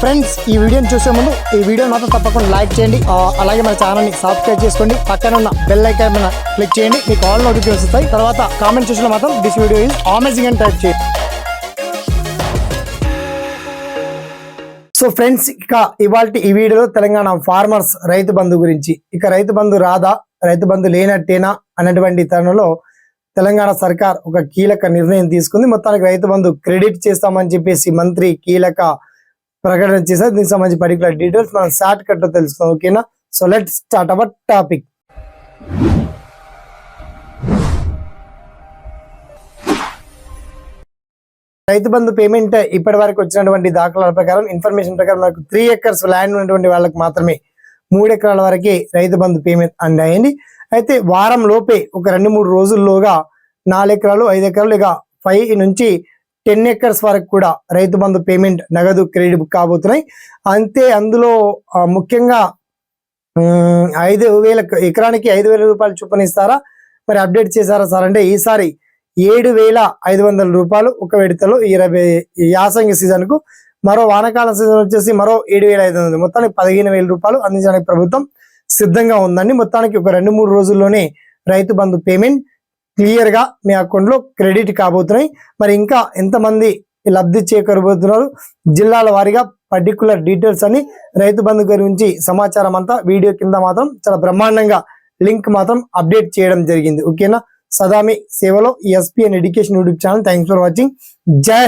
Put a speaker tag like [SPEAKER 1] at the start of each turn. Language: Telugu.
[SPEAKER 1] ఫ్రెండ్స్ ఈ వీడియోని చూసే ముందు ఈ వీడియో మాత్రం తప్పకుండా లైక్ చేయండి. అలాగే మన ఛానల్ని సబ్స్క్రైబ్ చేసుకోండి. పక్కన ఉన్న బెల్ ఐకాన్ మీద క్లిక్ చేయండి. మీకు ఆల్ నోటిఫికేషన్ వస్తాయి. తర్వాత కామెంట్ చూసిన మాత్రం దిస్ వీడియో ఈజ్ అమేజింగ్ అని టైప్ చేయండి. సో ఫ్రెండ్స్ ఇక ఇవాళ ఈ వీడియోలో తెలంగాణ ఫార్మర్స్ రైతు బంధు గురించి. ఇక రైతు బంధు రాదా? రైతు బంధు లేనట్టేనా? అన్నటువంటి తరుణంలో తెలంగాణ సర్కార్ ఒక కీలక నిర్ణయం తీసుకుంది. మొత్తానికి రైతు బంధు క్రెడిట్ చేస్తామని చెప్పేసి మంత్రి కీలక ప్రకటన చేశారు. దీనికి సంబంధించి పర్టికులర్ డీటెయిల్స్ మనం షార్ట్ కట్లో తెలుసుకుందాం. ఓకేనా so let start our topic Rythu Bandhu payment ఇప్పటి వరకు వచ్చినటువంటి దాఖలాల ప్రకారం ఇన్ఫర్మేషన్ ప్రకారం మనకు త్రీ ఎకర్స్ ల్యాండ్ ఉన్నటువంటి వాళ్ళకి మాత్రమే మూడు ఎకరాల వరకే రైతు బంధు పేమెంట్ అందాయండి. అయితే వారం లోపే ఒక రెండు మూడు రోజుల్లోగా నాలుగు ఎకరాలు ఐదు ఎకరాలు ఇక ఫైవ్ నుంచి టెన్ ఎకర్స్ వరకు కూడా రైతు బంధు పేమెంట్ నగదు క్రెడిట్ కాబోతున్నాయి. అంతే అందులో ముఖ్యంగా ఐదు వేల ఎకరానికి ఐదు వేల రూపాయలు చొప్పున ఇస్తారా? మరి అప్డేట్ చేశారా సార్? అంటే ఈసారి ఏడు వేల ఐదు వందల రూపాయలు ఒక విడతలో ఇరవై యాసంగి సీజన్కు మరో వానకాల సీజన్ వచ్చేసి మరో ఏడు వేల ఐదు వందలు. మొత్తానికి పదిహేను వేల రూపాయలు అందించడానికి ప్రభుత్వం సిద్ధంగా ఉందండి. మొత్తానికి ఒక రెండు మూడు రోజుల్లోనే రైతు బంధు పేమెంట్ క్లియర్గా మీ అకౌంట్లో క్రెడిట్ కాబోతున్నాయి. మరి ఇంకా ఎంతమంది లబ్ధి చేకూరబోతున్నారు? జిల్లాల వారీగా పర్టికులర్ డీటెయిల్స్ అని రైతు బంధు గురించి సమాచారం అంతా వీడియో కింద మాత్రం చాలా బ్రహ్మాండంగా లింక్ మాత్రం అప్డేట్ చేయడం జరిగింది. ఓకేనా? సదామి సేవలో SPN and education YouTube channel. Thanks for watching. జై